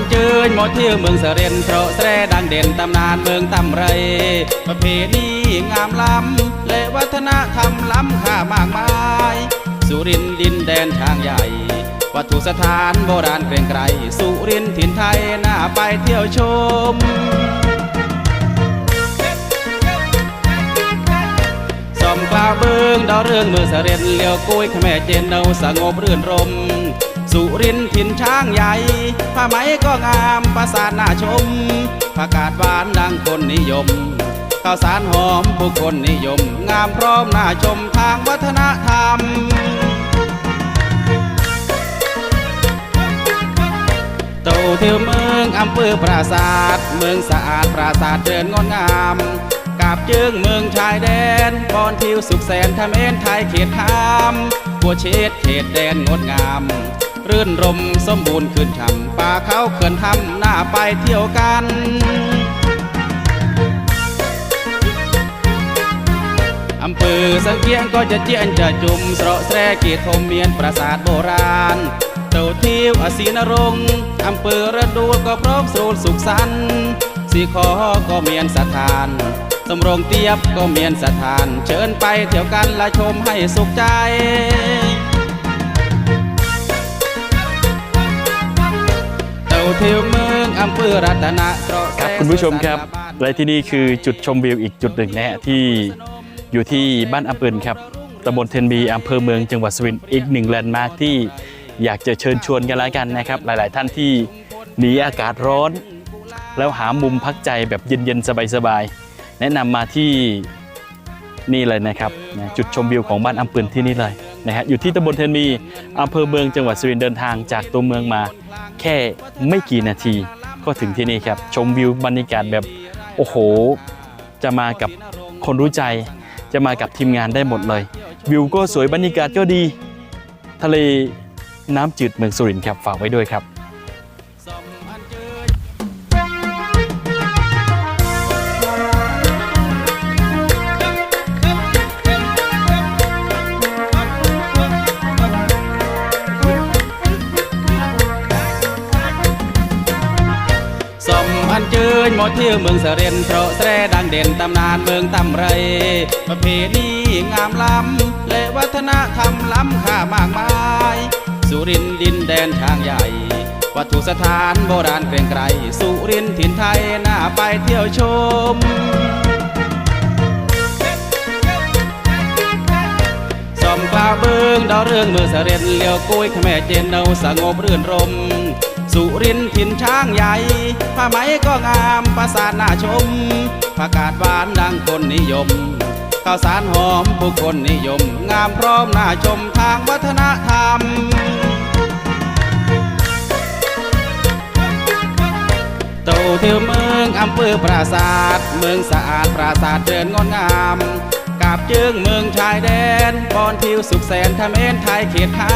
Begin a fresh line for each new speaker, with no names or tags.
นเจยหมดเที่ยวเมืองเสเรนเพราะแสรดังเด่นตำนานเมืองตำไร ประเพณีงามล้ำและวัฒนธรรมล้ำค่ามากมาย สุรินดินแดนทางใหญ่ วัตถุสถานโบราณเกรงไกร สุรินถิ่นไทยน่าไปเที่ยวชมสมกล่าวเบิงดาวเรื่องเมืองเสร็จเลี้ยวกุ้ยขแม่เจนเนาสงบรื่นรม สุรินทร์ถิ่นช้างใหญ่ผ้าไหมก็งามประสาทน่าชมผักกาดหวานดังคนนิยมข้าวสารหอมผู้คนนิยม งามพร้อมน่าชมทางวัฒนธรรมโตเที่ยวเมืองอำเภอปราศาสตร์เมืองสะอาดปราศาสตร์เดินงดงามกาบจิงเมืองชายแดนบอนทิวสุขแสนทำเอ็นไทยเขตขามบัวเชษเขตแดนงดงาม รื่นรมสมบูรณ์ขึ้นช่ำป่าเขาเขื่อนทำหน้าไปเที่ยวกันอำเภอสังเกียงก็จะเจียนจะจุมสระแสรกีทมเมียนปราสาทโบราณเต่าเที่ยวอศีนรงอำเภอระดูก็พร้อมสูนสุขสันสีขอก็เมียนสถานสมรงเตียบก็เมียนสถาน เชิญไปเที่ยวกันละชมให้สุขใจ
ครับคุณผู้ชมครับ และที่นี่คือจุดชมวิวอีกจุดหนึ่งนะฮะที่อยู่ที่บ้านอำเปินครับตำบลเทนบีอำเภอเมืองจังหวัดสุรินทร์อีกหนึ่งแลนด์มาร์คที่อยากจะเชิญชวนกันแล้วกันนะครับ หลาย ๆ ท่านที่หนีอากาศร้อน แล้วหามุมพักใจแบบเย็น ๆ สบาย ๆ แนะนำมาที่นี่เลยนะครับนะจุดชมวิวของบ้านอำเปินที่นี่เลย นะฮะอยู่ที่ตำบลเทนมีอำเภอเมืองจังหวัดสุรินทร์เดินทางจากตัวเมืองมา แค่ไม่กี่นาที ก็ถึงที่นี่ครับ ชมวิวบรรยากาศแบบโอ้โห จะมากับคนรู้ใจ จะมากับทีมงานได้หมดเลย วิวก็สวยบรรยากาศก็ดี ทะเลน้ำจืดเมืองสุรินทร์ครับฝากไว้ด้วยครับ
อันเจยหมดเที่ยวเมืองเสเรนเพราะแสรดังเด่นตำนานเมืองตำไร ประเพณีงามล้ำและวัฒนธรรมล้ำค่ามากมาย สุรินดินแดนทางใหญ่ วัตถุสถานโบราณเกรงไกร สุรินถิ่นไทยน่าไปเที่ยวชมสมกล่าวเบิงดาวเรื่องเมืองเสร็จเลี้ยวกุ้ยขแม่เจนเนาสงบรื่นรม สุรินทร์ถิ่นช้างใหญ่ผ้าไหมก็งามประสาทน่าชมผักกาดหวานดังคนนิยมข้าวสารหอมผู้คนนิยม งามพร้อมน่าชมทางวัฒนธรรมโตเที่ยวเมืองอำเภอปราศาสตร์เมืองสะอาดปราศาสตร์เดินงดงามกาบจิงเมืองชายแดนบอนทิวสุขแสนทำเอ็นไทยเขตขา